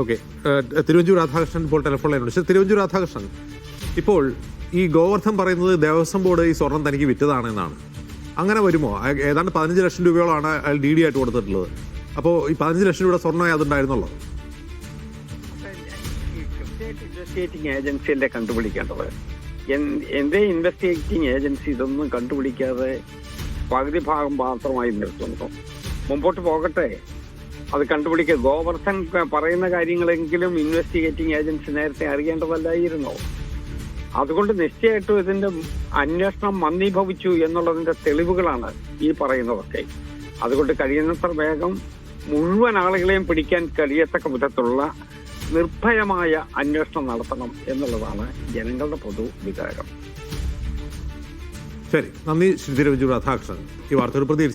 Okay. Thiruvanchoor Radhakrishnan ഇപ്പോൾ telephone ലൈനുണ്ട് ശരി തിരുവഞ്ചൂർ രാധാകൃഷ്ണൻ ഇപ്പോൾ ഈ ഗോവർദ്ധൻ പറയുന്നത് ദേവസ്വം ബോർഡ് ഈ സ്വർണം തനിക്ക് വിറ്റതാണ് എന്നാണ് അങ്ങനെ വരുമോ? ഏതാണ്ട് പതിനഞ്ച് ലക്ഷം രൂപയോളമാണ് അയാൾ ഡി ഡി ആയിട്ട് കൊടുത്തിട്ടുള്ളത്. അപ്പോൾ ഈ പതിനഞ്ച് ലക്ഷം രൂപയുടെ സ്വർണമായി അതുണ്ടായിരുന്നുള്ളൂ ഇൻവെസ്റ്റിഗേറ്റിംഗ് ഏജൻസിയല്ലേ കണ്ടുപിടിക്കേണ്ടത്? എന്റെ ഇൻവെസ്റ്റിഗേറ്റിംഗ് ഏജൻസി ഇതൊന്നും കണ്ടുപിടിക്കാതെ പകുതി ഭാഗം മാത്രമായി നിർത്തുന്നു. മുമ്പോട്ട് പോകട്ടെ? അത് കണ്ടുപിടിക്കുക. ഗോവർദ്ധൻ പറയുന്ന കാര്യങ്ങളെങ്കിലും ഇൻവെസ്റ്റിഗേറ്റിംഗ് ഏജൻസി നേരത്തെ അറിയേണ്ടതല്ലായിരുന്നോ? അതുകൊണ്ട് നിശ്ചയമായിട്ടും ഇതിന്റെ അന്വേഷണം മന്ദീഭവിച്ചു എന്നുള്ളതിന്റെ തെളിവുകളാണ് ഈ പറയുന്നതൊക്കെ. അതുകൊണ്ട് കഴിയുന്നത്ര വേഗം മുഴുവൻ ആളുകളെയും പിടിക്കാൻ കഴിയത്തക്ക വിധത്തിലുള്ള നിർഭയമായ അന്വേഷണം നടത്തണം എന്നുള്ളതാണ് ജനങ്ങളുടെ പൊതു വികാരം. ശരി. നന്ദി ശ്രീ രാധാകൃഷ്ണൻ ഈ വാർത്തയോട് പ്രതികരിച്ചു